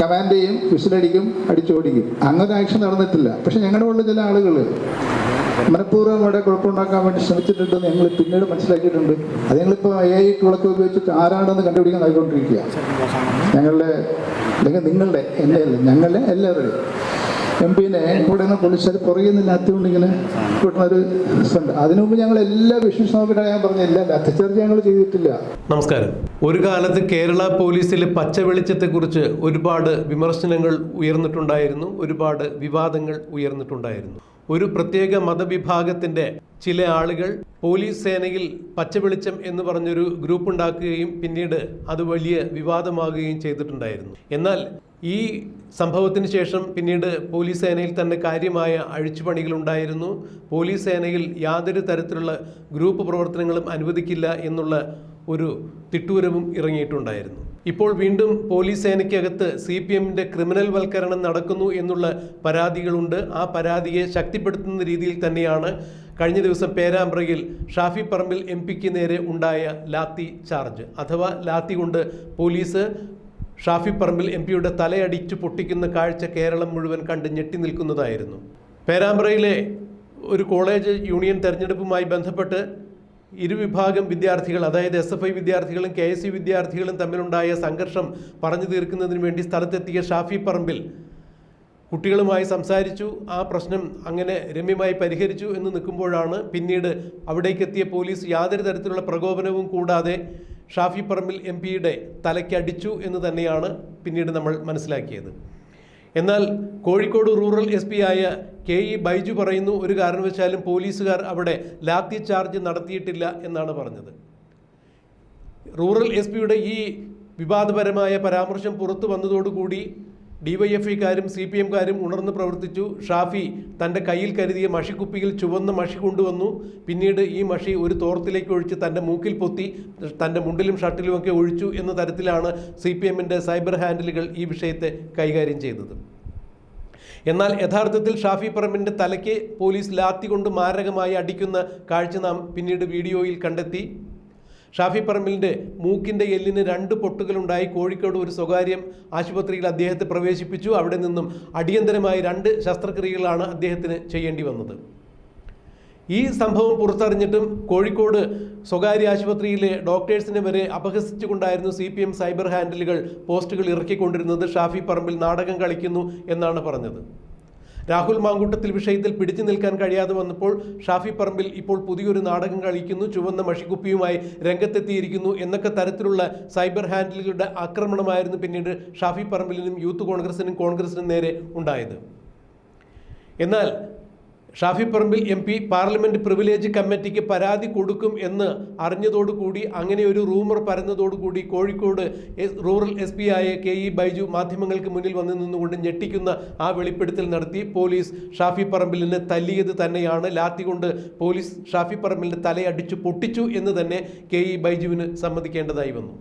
Command ചെയ്യും വിസിലടിക്കും അടിച്ചോടിക്കും. അങ്ങനെ action നടന്നിട്ടില്ല. പക്ഷെ ഞങ്ങളുടെ ഉള്ള ചില ആളുകൾ മനഃപൂർവം ഇവിടെ കുഴപ്പമുണ്ടാക്കാൻ വേണ്ടി ശ്രമിച്ചിട്ടുണ്ടെന്ന് ഞങ്ങൾ പിന്നീട് മനസ്സിലാക്കിയിട്ടുണ്ട്. അത് ഞങ്ങളിപ്പോൾ എ ഐ ടൂളൊക്കെ ഉപയോഗിച്ചിട്ട് ആരാണെന്ന് കണ്ടുപിടിക്കാൻ ആയിക്കൊണ്ടിരിക്കുക ഞങ്ങളുടെ അല്ലെങ്കിൽ നിങ്ങളുടെ എന്റെ അല്ല ഞങ്ങളുടെ എല്ലാവരുടെയും. എം പിനെ ഇവിടെ നിന്ന് പൊളിച്ചാൽ പുറകിൽ നിന്ന് അത്തിക്കൊണ്ട് ഇങ്ങനെ കിട്ടുന്നൊരു അതിനു മുമ്പ് ഞങ്ങൾ എല്ലാ വിഷ്ണു ഞാൻ പറഞ്ഞില്ല ലാത്തിച്ചാർജ് ഞങ്ങൾ ചെയ്തിട്ടില്ല. നമസ്കാരം. ഒരു കാലത്ത് കേരള പോലീസിലെ പച്ച വെളിച്ചത്തെക്കുറിച്ച് ഒരുപാട് വിമർശനങ്ങൾ ഉയർന്നിട്ടുണ്ടായിരുന്നു ഒരുപാട് വിവാദങ്ങൾ ഉയർന്നിട്ടുണ്ടായിരുന്നു. ഒരു പ്രത്യേക മതവിഭാഗത്തിന്റെ ചില ആളുകൾ പോലീസ് സേനയിൽ പച്ചവെളിച്ചം എന്ന് പറഞ്ഞൊരു ഗ്രൂപ്പ് ഉണ്ടാക്കുകയും പിന്നീട് അത് വലിയ വിവാദമാകുകയും ചെയ്തിട്ടുണ്ടായിരുന്നു. എന്നാൽ ഈ സംഭവത്തിന് ശേഷം പിന്നീട് പോലീസ് സേനയിൽ തന്നെ കാര്യമായ അഴിച്ചുപണികൾ ഉണ്ടായിരുന്നു. പോലീസ് സേനയിൽ യാതൊരു തരത്തിലുള്ള ഗ്രൂപ്പ് പ്രവർത്തനങ്ങളും അനുവദിക്കില്ല എന്നുള്ള ഒരു തിട്ടൂരവും ഇറങ്ങിയിട്ടുണ്ടായിരുന്നു. ഇപ്പോൾ വീണ്ടും പോലീസ് സേനയ്ക്കകത്ത് സി പി എമ്മിന്റെ ക്രിമിനൽ വൽക്കരണം നടക്കുന്നു എന്നുള്ള പരാതികളുണ്ട്. ആ പരാതിയെ ശക്തിപ്പെടുത്തുന്ന രീതിയിൽ തന്നെയാണ് കഴിഞ്ഞ ദിവസം പേരാമ്പ്രയിൽ ഷാഫി പറമ്പിൽ എം പിക്ക് നേരെ ഉണ്ടായ ലാത്തി ചാർജ്. അഥവാ ലാത്തി കൊണ്ട് പോലീസ് ഷാഫി പറമ്പിൽ എം പിയുടെ തലയടിച്ചു പൊട്ടിക്കുന്ന കാഴ്ച കേരളം മുഴുവൻ കണ്ട് ഞെട്ടി നിൽക്കുന്നതായിരുന്നു. പേരാമ്പ്രയിലെ ഒരു കോളേജ് യൂണിയൻ തെരഞ്ഞെടുപ്പുമായി ബന്ധപ്പെട്ട് ഇരുവിഭാഗം വിദ്യാർത്ഥികൾ അതായത് എസ് എഫ് ഐ വിദ്യാർത്ഥികളും കെ എസ് യു വിദ്യാർത്ഥികളും തമ്മിലുണ്ടായ സംഘർഷം പറഞ്ഞു തീർക്കുന്നതിന് വേണ്ടി സ്ഥലത്തെത്തിയ ഷാഫി പറമ്പിൽ കുട്ടികളുമായി സംസാരിച്ചു. ആ പ്രശ്നം അങ്ങനെ രമ്യമായി പരിഹരിച്ചു എന്ന് നിൽക്കുമ്പോഴാണ് പിന്നീട് അവിടേക്കെത്തിയ പോലീസ് യാതൊരു തരത്തിലുള്ള പ്രകോപനവും കൂടാതെ ഷാഫി പറമ്പിൽ എം പിയുടെ തലയ്ക്കടിച്ചു എന്ന് തന്നെയാണ് പിന്നീട് നമ്മൾ മനസ്സിലാക്കിയത്. എന്നാൽ കോഴിക്കോട് റൂറൽ എസ് ആയ കെ ഇ ബൈജു പറയുന്നു ഒരു കാരണവശാലും പോലീസുകാർ അവിടെ ലാത്തി ചാർജ് നടത്തിയിട്ടില്ല എന്നാണ് പറഞ്ഞത്. റൂറൽ എസ് പിയുടെ ഈ വിവാദപരമായ പരാമർശം പുറത്തു വന്നതോടുകൂടി ഡിവൈഎഫ്ഐക്കാരും സി പി എംകാരും ഉണർന്ന് പ്രവർത്തിച്ചു. ഷാഫി തന്റെ കയ്യിൽ കരുതിയ മഷിക്കുപ്പിയിൽ ചുവന്ന മഷി കൊണ്ടുവന്നു. പിന്നീട് ഈ മഷി ഒരു തോർത്തിലേക്ക് ഒഴിച്ച് തന്റെ മൂക്കിൽ പൊത്തി തന്റെ മുണ്ടിലും ഷർട്ടിലുമൊക്കെ ഒഴിച്ചു എന്ന തരത്തിലാണ് സി പി എമ്മിന്റെ സൈബർ ഹാൻഡിലുകൾ ഈ വിഷയത്തെ കൈകാര്യം ചെയ്തത്. എന്നാൽ യഥാർത്ഥത്തിൽ ഷാഫി പറമ്പിന്റെ തലയ്ക്ക് പോലീസ് ലാത്തി കൊണ്ട് മാരകമായി അടിക്കുന്ന കാഴ്ച നാം പിന്നീട് വീഡിയോയിൽ കണ്ടെത്തി. ഷാഫി പറമ്പിലിന്റെ മൂക്കിന്റെ എല്ലിന് രണ്ട് പൊട്ടുകളുണ്ടായി. കോഴിക്കോട് ഒരു സ്വകാര്യം ആശുപത്രിയിൽ അദ്ദേഹത്തെ പ്രവേശിപ്പിച്ചു. അവിടെ നിന്നും അടിയന്തരമായി രണ്ട് ശസ്ത്രക്രിയകളാണ് അദ്ദേഹത്തിന് ചെയ്യേണ്ടി വന്നത്. ഈ സംഭവം പുറത്തറിഞ്ഞിട്ടും കോഴിക്കോട് സ്വകാര്യ ആശുപത്രിയിലെ ഡോക്ടേഴ്സിനെ വരെ അപഹസിച്ചുകൊണ്ടായിരുന്നു സി പി എം സൈബർ ഹാൻഡിലുകൾ പോസ്റ്റുകൾ ഇറക്കിക്കൊണ്ടിരുന്നത്. ഷാഫി പറമ്പിൽ നാടകം കളിക്കുന്നു എന്നാണ് പറഞ്ഞത്. രാഹുൽ മാങ്കൂട്ടത്തിൽ വിഷയത്തിൽ പിടിച്ചു നിൽക്കാൻ കഴിയാതെ വന്നപ്പോൾ ഷാഫി പറമ്പിൽ ഇപ്പോൾ പുതിയൊരു നാടകം കളിക്കുന്നു. ചുവന്ന മഷിക്കുപ്പിയുമായി രംഗത്തെത്തിയിരിക്കുന്നു എന്നൊക്കെ തരത്തിലുള്ള സൈബർ ഹാൻഡിലുകളുടെ ആക്രമണമായിരുന്നു പിന്നീട് ഷാഫി പറമ്പിലിനും യൂത്ത് കോൺഗ്രസിനും കോൺഗ്രസിനും നേരെ ഉണ്ടായത്. എന്നാൽ Shafi Parambil M P parliament privilege കമ്മിറ്റിക്ക് പരാതി കൊടുക്കും എന്ന് അറിഞ്ഞതോടുകൂടി അങ്ങനെ ഒരു റൂമർ പരന്നതോടുകൂടി കോഴിക്കോട് റൂറൽ എസ് പി ആയ കെ ഇ ബൈജു മാധ്യമങ്ങൾക്ക് മുന്നിൽ വന്നു നിന്നുകൊണ്ട് ഞെട്ടിക്കുന്ന ആ വെളിപ്പെടുത്തൽ നടത്തി. പോലീസ് ഷാഫി പറമ്പിലിന് തല്ലിയത് തന്നെയാണ്. ലാത്തി കൊണ്ട് പോലീസ് ഷാഫി പറമ്പിലിന്റെ തലയടിച്ചു പൊട്ടിച്ചു എന്ന് തന്നെ കെ ഇ ബൈജുവിന് സമ്മതിക്കേണ്ടതായി വന്നു.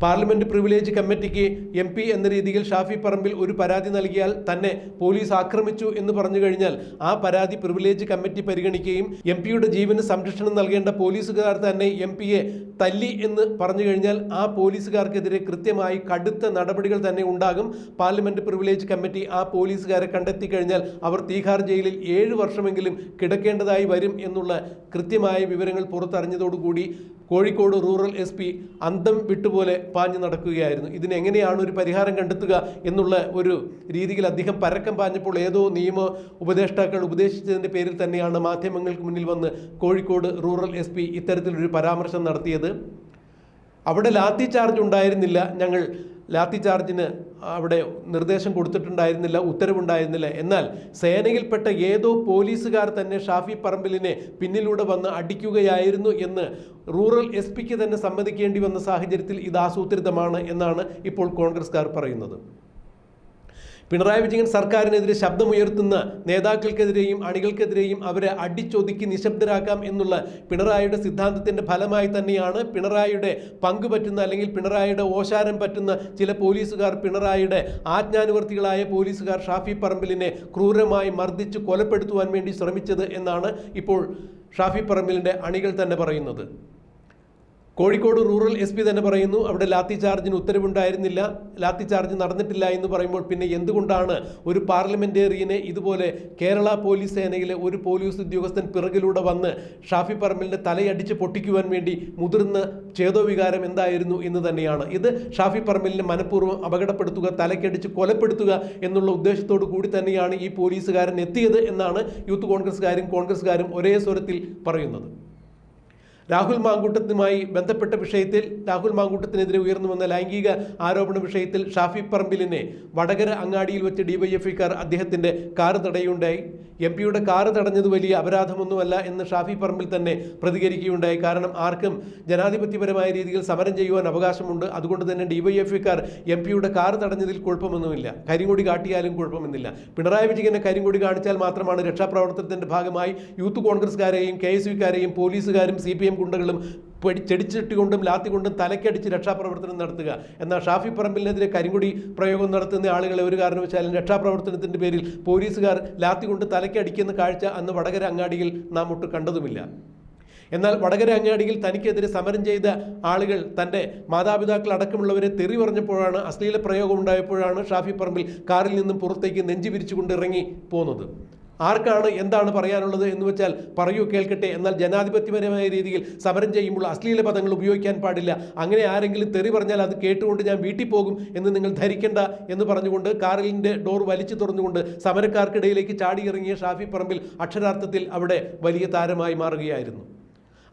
പാർലമെന്റ് പ്രിവിലേജ് കമ്മിറ്റിക്ക് എം പി എന്ന രീതിയിൽ ഷാഫി പറമ്പിൽ ഒരു പരാതി നൽകിയാൽ തന്നെ പോലീസ് ആക്രമിച്ചു എന്ന് പറഞ്ഞു കഴിഞ്ഞാൽ ആ പരാതി പ്രിവിലേജ് കമ്മിറ്റി പരിഗണിക്കുകയും എം പിയുടെ ജീവന് സംരക്ഷണം നൽകേണ്ട പോലീസുകാർ തന്നെ എം പിയെ തല്ലി എന്ന് പറഞ്ഞു കഴിഞ്ഞാൽ ആ പോലീസുകാർക്കെതിരെ കൃത്യമായി കടുത്ത നടപടികൾ തന്നെ ഉണ്ടാകും. പാർലമെന്റ് പ്രിവിലേജ് കമ്മിറ്റി ആ പോലീസുകാരെ കണ്ടെത്തി കഴിഞ്ഞാൽ അവർ തീഹാർ ജയിലിൽ ഏഴ് വർഷമെങ്കിലും കിടക്കേണ്ടതായി വരും എന്നുള്ള കൃത്യമായ വിവരങ്ങൾ പുറത്തറിഞ്ഞതോടുകൂടി കോഴിക്കോട് റൂറൽ എസ് പി അന്തം വിട്ടുപോലെ പാഞ്ഞു നടക്കുകയായിരുന്നു. ഇതിനെങ്ങനെയാണ് ഒരു പരിഹാരം കണ്ടെത്തുക എന്നുള്ള ഒരു രീതിയിൽ അദ്ദേഹം പരക്കം പാഞ്ഞപ്പോൾ ഏതോ നിയമ ഉപദേഷ്ടാക്കൾ ഉപദേശിച്ചതിന്റെ പേരിൽ തന്നെയാണ് മാധ്യമങ്ങൾക്ക് മുന്നിൽ വന്ന് കോഴിക്കോട് റൂറൽ എസ് പി ഇത്തരത്തിലൊരു പരാമർശം നടത്തിയത്. അവിടെ ലാത്തി ചാർജ് ഉണ്ടായിരുന്നില്ല. ഞങ്ങൾ ലാത്തി ചാർജിന് അവിടെ നിർദ്ദേശം കൊടുത്തിട്ടുണ്ടായിരുന്നില്ല ഉത്തരവുണ്ടായിരുന്നില്ല. എന്നാൽ സേനയിൽപ്പെട്ട ഏതോ പോലീസുകാർ തന്നെ ഷാഫി പറമ്പിലിനെ പിന്നിലൂടെ വന്ന് അടിക്കുകയായിരുന്നു എന്ന് റൂറൽ എസ് പിക്ക് തന്നെ സമ്മതിക്കേണ്ടി വന്ന സാഹചര്യത്തിൽ ഇത് ആസൂത്രിതമാണ് എന്നാണ് ഇപ്പോൾ കോൺഗ്രസ്കാർ പറയുന്നത്. പിണറായി വിജയൻ സർക്കാരിനെതിരെ ശബ്ദമുയർത്തുന്ന നേതാക്കൾക്കെതിരെയും അണികൾക്കെതിരെയും അവരെ അടിച്ചൊതുക്കി നിശബ്ദരാക്കാം എന്നുള്ള പിണറായിയുടെ സിദ്ധാന്തത്തിന്റെ ഫലമായി തന്നെയാണ് പിണറായിയുടെ പങ്കുപറ്റുന്ന അല്ലെങ്കിൽ പിണറായിയുടെ ഓശാരം പറ്റുന്ന ചില പോലീസുകാർ പിണറായിയുടെ ആജ്ഞാനുവർത്തികളായ പോലീസുകാർ ഷാഫി പറമ്പിലിനെ ക്രൂരമായി മർദ്ദിച്ച് കൊലപ്പെടുത്തുവാൻ വേണ്ടി ശ്രമിച്ചത് എന്നാണ് ഇപ്പോൾ ഷാഫി പറമ്പിലിന്റെ അണികൾ തന്നെ പറയുന്നത്. കോഴിക്കോട് റൂറൽ എസ് പി തന്നെ പറയുന്നു അവിടെ ലാത്തി ചാർജിന് ഉത്തരവുണ്ടായിരുന്നില്ല ലാത്തി ചാർജ് നടന്നിട്ടില്ല എന്ന് പറയുമ്പോൾ പിന്നെ എന്തുകൊണ്ടാണ് ഒരു പാർലമെന്റേറിയനെ ഇതുപോലെ കേരള പോലീസ് സേനയിലെ ഒരു പോലീസ് ഉദ്യോഗസ്ഥൻ പിറകിലൂടെ വന്ന് ഷാഫി പറമ്പലിന്റെ തലയടിച്ച് പൊട്ടിക്കുവാൻ വേണ്ടി മുതിർന്ന ചേതോവികാരം എന്തായിരുന്നു എന്ന് തന്നെയാണ്. ഇത് ഷാഫി പറമ്പലിനെ മനഃപൂർവം അപകടപ്പെടുത്തുക തലക്കടിച്ച് കൊലപ്പെടുത്തുക എന്നുള്ള ഉദ്ദേശത്തോടു കൂടി തന്നെയാണ് ഈ പോലീസുകാരൻ എത്തിയത് എന്നാണ് യൂത്ത് കോൺഗ്രസ്സുകാരും കോൺഗ്രസ്സുകാരും ഒരേ സ്വരത്തിൽ പറയുന്നത്. രാഹുൽ മാങ്കൂട്ടത്തുമായി ബന്ധപ്പെട്ട വിഷയത്തിൽ രാഹുൽ മാങ്കൂട്ടത്തിനെതിരെ ഉയർന്നു വന്ന ലൈംഗിക ആരോപണ വിഷയത്തിൽ ഷാഫി പറമ്പിലിനെ വടകര അങ്ങാടിയിൽ വെച്ച് ഡിവൈഎഫ്ഐക്കാർ അദ്ദേഹത്തിന്റെ കാറ് തടയുണ്ടായി എം പിയുടെ കാറ് തടഞ്ഞത് വലിയ അപരാധമൊന്നുമല്ല എന്ന് ഷാഫി പറമ്പിൽ തന്നെ പ്രതികരിക്കുകയുണ്ടായി. കാരണം ആർക്കും ജനാധിപത്യപരമായ രീതിയിൽ സമരം ചെയ്യുവാൻ അവകാശമുണ്ട്. അതുകൊണ്ട് തന്നെ ഡിവൈഎഫ്ഐക്കാർ എം പിയുടെ കാറ് തടഞ്ഞതിൽ കുഴപ്പമൊന്നുമില്ല. കരിങ്കൊടി കാട്ടിയാലും കുഴപ്പമൊന്നുമില്ല. പിണറായി വിജയനെ കരിങ്കൊടി കാണിച്ചാൽ മാത്രമാണ് രക്ഷാപ്രവർത്തനത്തിന്റെ ഭാഗമായി യൂത്ത് കോൺഗ്രസ്സുകാരെയും കെ എസ് യുക്കാരെയും പോലീസുകാരും സി പി എം ഗുണ്ടകളും പെടി ചെടിച്ചിട്ടുകൊണ്ടും ലാത്തികൊണ്ടും തലക്കടിച്ച് രക്ഷാപ്രവർത്തനം നടത്തുക. എന്നാൽ ഷാഫി പറമ്പിലിനെതിരെ കരിങ്കുടി പ്രയോഗം നടത്തുന്ന ആളുകളെ ഒരു കാരണവശാലും രക്ഷാപ്രവർത്തനത്തിന്റെ പേരിൽ പോലീസുകാർ ലാത്തികൊണ്ട് തലക്കടിക്കുന്ന കാഴ്ച അന്ന് വടകര അങ്ങാടിയിൽ നാം ഒട്ട് കണ്ടതുമില്ല. എന്നാൽ വടകര അങ്ങാടിയിൽ തനിക്കെതിരെ സമരം ചെയ്ത ആളുകൾ തന്റെ മാതാപിതാക്കൾ അടക്കമുള്ളവരെ തെറി പറഞ്ഞപ്പോഴാണ് അശ്ലീല പ്രയോഗം ഉണ്ടായപ്പോഴാണ് ഷാഫി പറമ്പിൽ കാറിൽ നിന്നും പുറത്തേക്ക് നെഞ്ചു പിരിച്ചുകൊണ്ട് ഇറങ്ങി പോകുന്നത് ആർക്കാണ് എന്താണ് പറയാനുള്ളത് എന്ന് വെച്ചാൽ പറയൂ കേൾക്കട്ടെ. എന്നാൽ ജനാധിപത്യപരമായ രീതിയിൽ സമരം ചെയ്യുമ്പോൾ അശ്ലീല പദങ്ങൾ ഉപയോഗിക്കാൻ പാടില്ല. അങ്ങനെ ആരെങ്കിലും തെറി പറഞ്ഞാൽ അത് കേട്ടുകൊണ്ട് ഞാൻ വീട്ടിൽ പോകും എന്ന് നിങ്ങൾ ധരിക്കേണ്ട എന്ന് പറഞ്ഞുകൊണ്ട് കാറിലിന്റെ ഡോർ വലിച്ചു തുറന്നുകൊണ്ട് സമരക്കാർക്കിടയിലേക്ക് ചാടിയിറങ്ങിയ ഷാഫി പറമ്പിൽ അക്ഷരാർത്ഥത്തിൽ അവിടെ വലിയ താരമായി മാറുകയായിരുന്നു.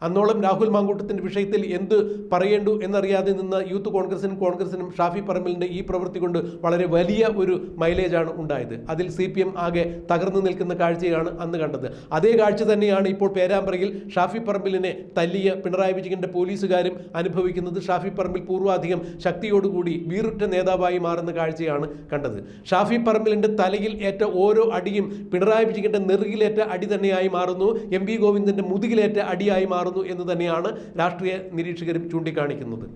അന്നോളം രാഹുൽ മാങ്കൂട്ടത്തിന്റെ വിഷയത്തിൽ എന്ത് പറയേണ്ടു എന്നറിയാതെ നിന്ന് യൂത്ത് കോൺഗ്രസിനും കോൺഗ്രസിനും ഷാഫി പറമ്പിലിന്റെ ഈ പ്രവൃത്തി കൊണ്ട് വളരെ വലിയ ഒരു മൈലേജാണ് ഉണ്ടായത്. അതിൽ സി പി എം ആകെ തകർന്നു നിൽക്കുന്ന കാഴ്ചയാണ് അന്ന് കണ്ടത്. അതേ കാഴ്ച തന്നെയാണ് ഇപ്പോൾ പേരാമ്പ്രയിൽ ഷാഫി പറമ്പിലിനെ തല്ലിയ പിണറായി വിജയന്റെ പോലീസുകാരും അനുഭവിക്കുന്നത്. ഷാഫി പറമ്പിൽ പൂർവാധികം ശക്തിയോടുകൂടി വീറുറ്റ നേതാവായി മാറുന്ന കാഴ്ചയാണ് കണ്ടത്. ഷാഫി പറമ്പിലിന്റെ തലയിൽ ഏറ്റ ഓരോ അടിയും പിണറായി വിജയന്റെ നെറുകിലേറ്റ അടി തന്നെയായി മാറുന്നു. എം വി ഗോവിന്ദന്റെ മുതുകിലേറ്റ അടിയായി മാറുന്നു. എന്ന് തന്നെയാണ് രാഷ്ട്രീയ നിരീക്ഷകരും ചൂണ്ടിക്കാണിക്കുന്നത്.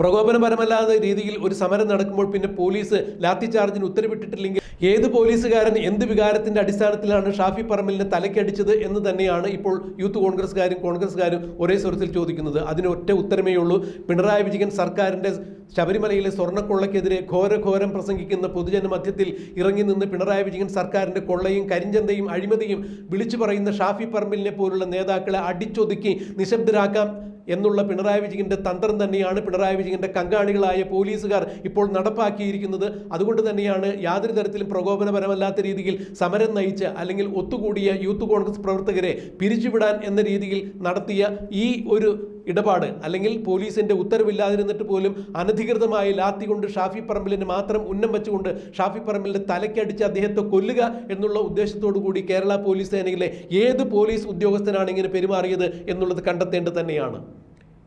പ്രകോപനപരമല്ലാത്ത രീതിയിൽ ഒരു സമരം നടക്കുമ്പോൾ പിന്നെ പോലീസ് ലാത്തി ചാർജിന് ഉത്തരവിട്ടിട്ടില്ലെങ്കിൽ ഏത് പോലീസുകാരൻ എന്ത് വികാരത്തിന്റെ അടിസ്ഥാനത്തിലാണ് ഷാഫി പറമ്പലിനെ തലക്കടിച്ചത് എന്ന് തന്നെയാണ് ഇപ്പോൾ യൂത്ത് കോൺഗ്രസ്സുകാരും കോൺഗ്രസ്സുകാരും ഒരേ സ്വരത്തിൽ ചോദിക്കുന്നത്. അതിന് ഒറ്റ ഉത്തരമേ ഉള്ളൂ പിണറായി വിജയൻ സർക്കാരിന്റെ ശബരിമലയിലെ സ്വർണക്കൊള്ളയ്ക്കെതിരെ ഘോരഘോരം പ്രസംഗിക്കുന്ന പൊതുജന മധ്യത്തിൽ ഇറങ്ങി നിന്ന് പിണറായി വിജയൻ സർക്കാരിന്റെ കൊള്ളയും കരിഞ്ചന്തയും അഴിമതിയും വിളിച്ചു പറയുന്ന ഷാഫി പറമ്പിലിനെ പോലുള്ള നേതാക്കളെ അടിച്ചൊതുക്കി നിശബ്ദരാക്കാം എന്നുള്ള പിണറായി വിജയന്റെ തന്ത്രം തന്നെയാണ് പിണറായി വിജയന്റെ കങ്കാളികളായ പോലീസുകാർ ഇപ്പോൾ നടപ്പാക്കിയിരിക്കുന്നത്. അതുകൊണ്ട് തന്നെയാണ് യാതൊരു തരത്തിലും പ്രകോപനപരമല്ലാത്ത രീതിയിൽ സമരം നയിച്ച് അല്ലെങ്കിൽ ഒത്തുകൂടിയ യൂത്ത് കോൺഗ്രസ് പ്രവർത്തകരെ പിരിച്ചുവിടാൻ എന്ന രീതിയിൽ നടത്തിയ ഈ ഒരു ഇടപാട് അല്ലെങ്കിൽ പോലീസിന്റെ ഉത്തരവില്ലാതിരുന്നിട്ട് പോലും അനധികൃതമായി ലാത്തി കൊണ്ട് ഷാഫി പറമ്പിലിന് മാത്രം ഉന്നം വെച്ചുകൊണ്ട് ഷാഫി പറമ്പിലിന്റെ തലക്കടിച്ച് അദ്ദേഹത്തെ കൊല്ലുക എന്നുള്ള ഉദ്ദേശത്തോടു കൂടി കേരള പോലീസ് സേനയിലെ ഏത് പോലീസ് ഉദ്യോഗസ്ഥനാണ് ഇങ്ങനെ പെരുമാറിയത് എന്നുള്ളത് കണ്ടെത്തേണ്ടത് തന്നെയാണ്.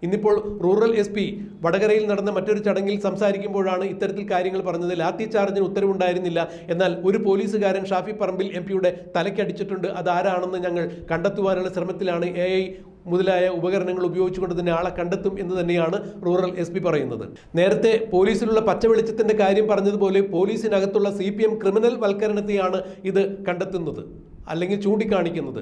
ഇന്നിപ്പോൾ റൂറൽ എസ് പി വടകരയിൽ നടന്ന മറ്റൊരു ചടങ്ങിൽ സംസാരിക്കുമ്പോഴാണ് ഇത്തരത്തിൽ കാര്യങ്ങൾ പറഞ്ഞത്. ലാത്തി ചാർജിന് ഉത്തരവുണ്ടായിരുന്നില്ല. എന്നാൽ ഒരു പോലീസുകാരൻ ഷാഫി പറമ്പിൽ എം പിയുടെ തലക്കടിച്ചിട്ടുണ്ട് അതാരാണെന്ന് ഞങ്ങൾ കണ്ടെത്തുവാനുള്ള ശ്രമത്തിലാണ് എ മുതലായ ഉപകരണങ്ങൾ ഉപയോഗിച്ചുകൊണ്ട് തന്നെ ആളെ കണ്ടെത്തും എന്ന് തന്നെയാണ് റൂറൽ എസ് പറയുന്നത്. നേരത്തെ പോലീസിലുള്ള പച്ചവെളിച്ചത്തിന്റെ കാര്യം പറഞ്ഞതുപോലെ പോലീസിനകത്തുള്ള സി ക്രിമിനൽ വൽക്കരണത്തെയാണ് ഇത് കണ്ടെത്തുന്നത് അല്ലെങ്കിൽ ചൂണ്ടിക്കാണിക്കുന്നത്.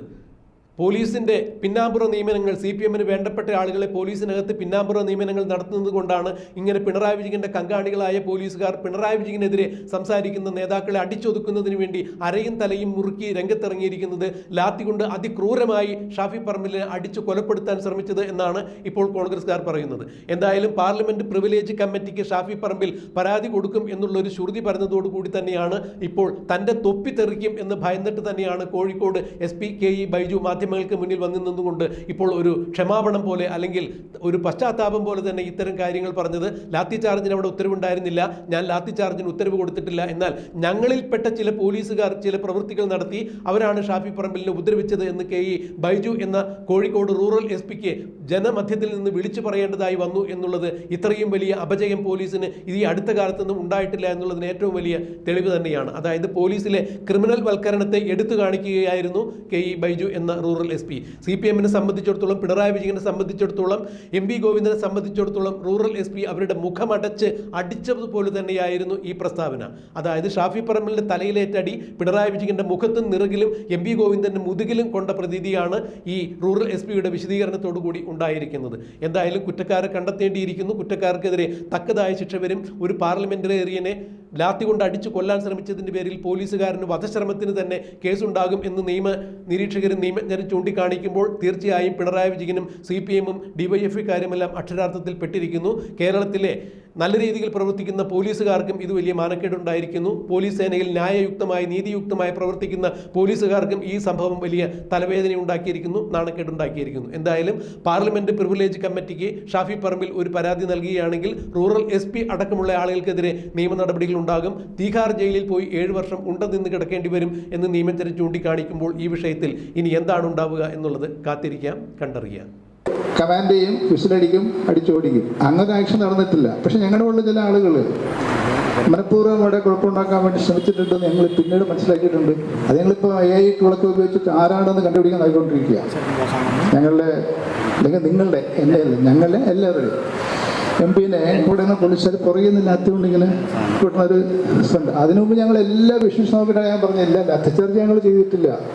പോലീസിന്റെ പിന്നാമ്പുറ നിയമനങ്ങൾ സി പി എമ്മിന് വേണ്ടപ്പെട്ട ആളുകളെ പോലീസിനകത്ത് പിന്നാമ്പുറ നിയമനങ്ങൾ നടത്തുന്നത് കൊണ്ടാണ് ഇങ്ങനെ പിണറായി വിജയന്റെ കങ്കാണികളായ പോലീസുകാർ പിണറായി വിജയനെതിരെ സംസാരിക്കുന്ന നേതാക്കളെ അടിച്ചൊതുക്കുന്നതിന് വേണ്ടി അരയും തലയും മുറുക്കി രംഗത്തിറങ്ങിയിരിക്കുന്നത് ലാത്തി കൊണ്ട് അതിക്രൂരമായി ഷാഫി പറമ്പിലിനെ അടിച്ചു കൊലപ്പെടുത്താൻ ശ്രമിച്ചത് എന്നാണ് ഇപ്പോൾ കോൺഗ്രസ്സുകാർ പറയുന്നത്. എന്തായാലും പാർലമെന്റ് പ്രിവിലേജ് കമ്മിറ്റിക്ക് ഷാഫി പറമ്പിൽ പരാതി കൊടുക്കും എന്നുള്ളൊരു ശ്രുതി പറഞ്ഞതോടുകൂടി തന്നെയാണ് ഇപ്പോൾ തന്റെ തൊപ്പി തെറിക്കും എന്ന് ഭയന്നിട്ട് തന്നെയാണ് Kozhikode S P K E Baiju മാധ്യമങ്ങൾക്ക് മുന്നിൽ വന്നു നിന്നുകൊണ്ട് ഇപ്പോൾ ഒരു ക്ഷമാപണം പോലെ അല്ലെങ്കിൽ ഒരു പശ്ചാത്താപം പോലെ തന്നെ ഇത്തരം കാര്യങ്ങൾ പറഞ്ഞത് ലാത്തി ചാർജിന് അവിടെ ഉത്തരവുണ്ടായിരുന്നില്ല. ഞാൻ ലാത്തി ചാർജിന് ഉത്തരവ് കൊടുത്തിട്ടില്ല. എന്നാൽ ഞങ്ങളിൽപ്പെട്ട ചില പോലീസുകാർ ചില പ്രവൃത്തികൾ നടത്തി അവരാണ് ഷാഫി പറമ്പലിനെ ഉപദ്രവിച്ചത് എന്ന് കെ ഇ ബൈജു എന്ന കോഴിക്കോട് റൂറൽ എസ് പിക്ക് ജനമധ്യത്തിൽ നിന്ന് വിളിച്ചു പറയേണ്ടതായി വന്നു എന്നുള്ളത് ഇത്രയും വലിയ അപജയം പോലീസിന് ഈ അടുത്ത കാലത്തൊന്നും ഉണ്ടായിട്ടില്ല എന്നുള്ളതിന് ഏറ്റവും വലിയ തെളിവ് തന്നെയാണ്. അതായത് പോലീസിലെ ക്രിമിനൽ വൽക്കരണത്തെ എടുത്തു കാണിക്കുകയായിരുന്നു കെ ഇ ബൈജു എന്ന rural rural S P. C P എമ്മിനെ സംബന്ധിച്ചിടത്തോളം പിണറായി വിജയനെ സംബന്ധിച്ചിടത്തോളം എം വി ഗോവിന്ദനെ സംബന്ധിച്ചിടത്തോളം റൂറൽ എസ് പി അവരുടെ മുഖമടച്ച് അടിച്ചതുപോലെ തന്നെയായിരുന്നു ഈ പ്രസ്താവന. അതായത് ഷാഫി പറമ്പലിന്റെ തലയിലേറ്റടി പിണറായി വിജയന്റെ മുഖത്തും നിറകിലും എം വി ഗോവിന്ദന്റെ മുതുകിലും കൊണ്ട പ്രതീതിയാണ് ഈ റൂറൽ എസ് പിയുടെ വിശദീകരണത്തോടു കൂടി ഉണ്ടായിരിക്കുന്നത്. എന്തായാലും കുറ്റക്കാരെ കണ്ടെത്തേണ്ടിയിരിക്കുന്നു. കുറ്റക്കാർക്കെതിരെ തക്കതായ ശിക്ഷ വരും. ഒരു പാർലമെന്റേറിയനെ ലാത്തി കൊണ്ട് അടിച്ചു കൊല്ലാൻ ശ്രമിച്ചതിന്റെ പേരിൽ പോലീസുകാരന് വധശ്രമത്തിന് തന്നെ കേസുണ്ടാകും എന്ന് നിയമ നിരീക്ഷകരും നിയമജ്ഞരും ചൂണ്ടിക്കാണിക്കുമ്പോൾ തീർച്ചയായും പിണറായി വിജയനും സി പി എമ്മും ഡിവൈഎഫ്ഐക്കാരുമെല്ലാം അക്ഷരാർത്ഥത്തിൽ പെട്ടിരിക്കുന്നു. കേരളത്തിലെ നല്ല രീതിയിൽ പ്രവർത്തിക്കുന്ന പോലീസുകാർക്കും ഇത് വലിയ മാനക്കേടുണ്ടായിരിക്കുന്നു. പോലീസ് സേനയിൽ ന്യായയുക്തമായി നീതിയുക്തമായി പ്രവർത്തിക്കുന്ന പോലീസുകാർക്കും ഈ സംഭവം വലിയ തലവേദന ഉണ്ടാക്കിയിരിക്കുന്നു നാണക്കേടുണ്ടാക്കിയിരിക്കുന്നു. എന്തായാലും പാർലമെന്റ് പ്രിവിലേജ് കമ്മിറ്റിക്ക് ഷാഫി പറമ്പിൽ ഒരു പരാതി നൽകുകയാണെങ്കിൽ റൂറൽ എസ് പി അടക്കമുള്ള ആളുകൾക്കെതിരെ നിയമ നടപടികൾ ഉണ്ടാകും. തീഹാർ ജയിലിൽ പോയി ഏഴ് വർഷം ഉണ്ടെന്ന് കിടക്കേണ്ടി വരും എന്ന് നിയമജ്ഞർ ചൂണ്ടിക്കാണിക്കുമ്പോൾ ഈ വിഷയത്തിൽ ഇനി എന്താണ് ഉണ്ടാവുക എന്നുള്ളത് കാത്തിരിക്കാം കണ്ടറിയാം. കമാൻഡ് ചെയ്യും വിസിലടിക്കും അടിച്ചോടിക്കും. അങ്ങനെ ആക്ഷൻ നടന്നിട്ടില്ല. പക്ഷെ ഞങ്ങളുടെ ഉള്ള ചില ആളുകൾ മനഃപൂർവം അവിടെ കുഴപ്പമുണ്ടാക്കാൻ വേണ്ടി ശ്രമിച്ചിട്ടുണ്ടെന്ന് ഞങ്ങൾ പിന്നീട് മനസ്സിലാക്കിയിട്ടുണ്ട്. അത് ഞങ്ങളിപ്പോൾ എ ഐ ടൂളൊക്കെ ഉപയോഗിച്ചിട്ട് ആരാണെന്ന് കണ്ടുപിടിക്കാൻ ആയിക്കൊണ്ടിരിക്കുക. ഞങ്ങളുടെ അല്ലെങ്കിൽ നിങ്ങളുടെ എന്റെ ഞങ്ങളുടെ എല്ലാവരുടെയും. എം പിന്നെ ഇവിടെ നിന്ന് പോലീസുകാർ പുറകിൽ നിന്ന് ലാത്തിക്കൊണ്ട് ഇങ്ങനെ കിട്ടുന്ന ഒരു ഉണ്ട് അതിനു മുമ്പ് ഞങ്ങൾ എല്ലാ വിഷ്വൽസ് നോക്കിയിട്ടാണ് ഞാൻ പറഞ്ഞ എല്ലാ ലാത്തി ഞങ്ങൾ ചെയ്തിട്ടില്ല.